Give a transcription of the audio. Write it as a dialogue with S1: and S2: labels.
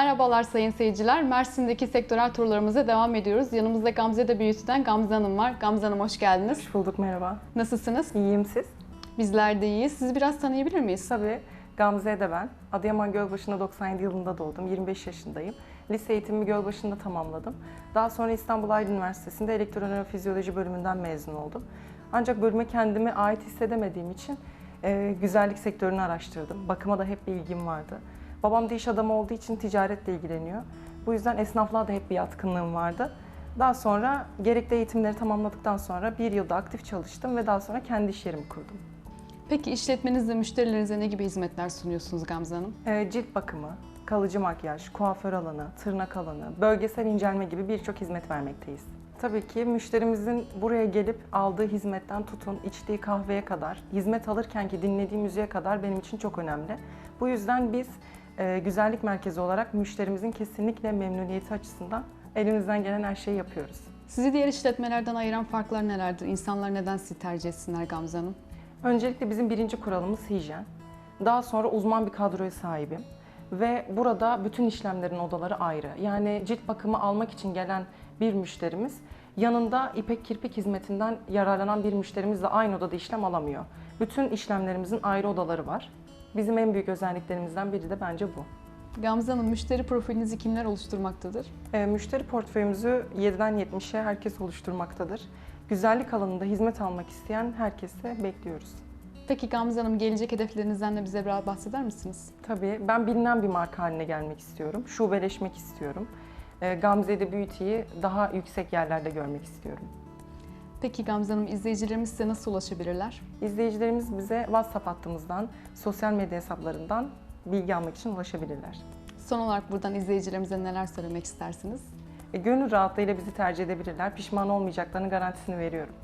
S1: Merhabalar sayın seyirciler. Mersin'deki sektörel turlarımıza devam ediyoruz. Yanımızda Gamze de Beauty'den Gamze Hanım var. Gamze Hanım hoş geldiniz.
S2: Hoş bulduk, merhaba.
S1: Nasılsınız?
S2: İyiyim siz?
S1: Bizler de iyiyiz. Sizi biraz tanıyabilir miyiz?
S2: Tabii Gamze de ben. Adıyaman Gölbaşı'nda 97 yılında doğdum. 25 yaşındayım. Lise eğitimimi Gölbaşı'nda tamamladım. Daha sonra İstanbul Aydın Üniversitesi'nde elektronörofizyoloji bölümünden mezun oldum. Ancak bölüme kendime ait hissedemediğim için e, güzellik sektörünü araştırdım. Bakıma da hep bir ilgim vardı. Babam da iş adamı olduğu için ticaretle ilgileniyor. Bu yüzden esnaflığa da hep bir yatkınlığım vardı. Daha sonra gerekli eğitimleri tamamladıktan sonra bir yılda aktif çalıştım ve daha sonra kendi iş yerimi kurdum.
S1: Peki işletmenizde müşterilerinize ne gibi hizmetler sunuyorsunuz Gamze Hanım?
S2: Ee, cilt bakımı, kalıcı makyaj, kuaför alanı, tırnak alanı, bölgesel incelme gibi birçok hizmet vermekteyiz. Tabii ki müşterimizin buraya gelip aldığı hizmetten tutun, içtiği kahveye kadar, hizmet alırken ki dinlediği müziğe kadar benim için çok önemli. Bu yüzden biz güzellik merkezi olarak müşterimizin kesinlikle memnuniyeti açısından elimizden gelen her şeyi yapıyoruz.
S1: Sizi diğer işletmelerden ayıran farklar nelerdir? İnsanlar neden sizi tercih etsinler Gamze Hanım?
S2: Öncelikle bizim birinci kuralımız hijyen. Daha sonra uzman bir kadroya sahibim. Ve burada bütün işlemlerin odaları ayrı. Yani cilt bakımı almak için gelen bir müşterimiz yanında ipek kirpik hizmetinden yararlanan bir müşterimiz de aynı odada işlem alamıyor. Bütün işlemlerimizin ayrı odaları var. Bizim en büyük özelliklerimizden biri de bence bu.
S1: Gamze Hanım müşteri profilinizi kimler oluşturmaktadır?
S2: E, müşteri portföyümüzü 7'den 70'e herkes oluşturmaktadır. Güzellik alanında hizmet almak isteyen herkese bekliyoruz.
S1: Peki Gamze Hanım gelecek hedeflerinizden de bize biraz bahseder misiniz?
S2: Tabii ben bilinen bir marka haline gelmek istiyorum. Şubeleşmek istiyorum. E, Gamze'de Beauty'yi daha yüksek yerlerde görmek istiyorum.
S1: Peki Gamze Hanım izleyicilerimiz size nasıl ulaşabilirler?
S2: İzleyicilerimiz bize WhatsApp hattımızdan, sosyal medya hesaplarından bilgi almak için ulaşabilirler.
S1: Son olarak buradan izleyicilerimize neler söylemek istersiniz?
S2: E, gönül rahatlığıyla bizi tercih edebilirler. Pişman olmayacaklarının garantisini veriyorum.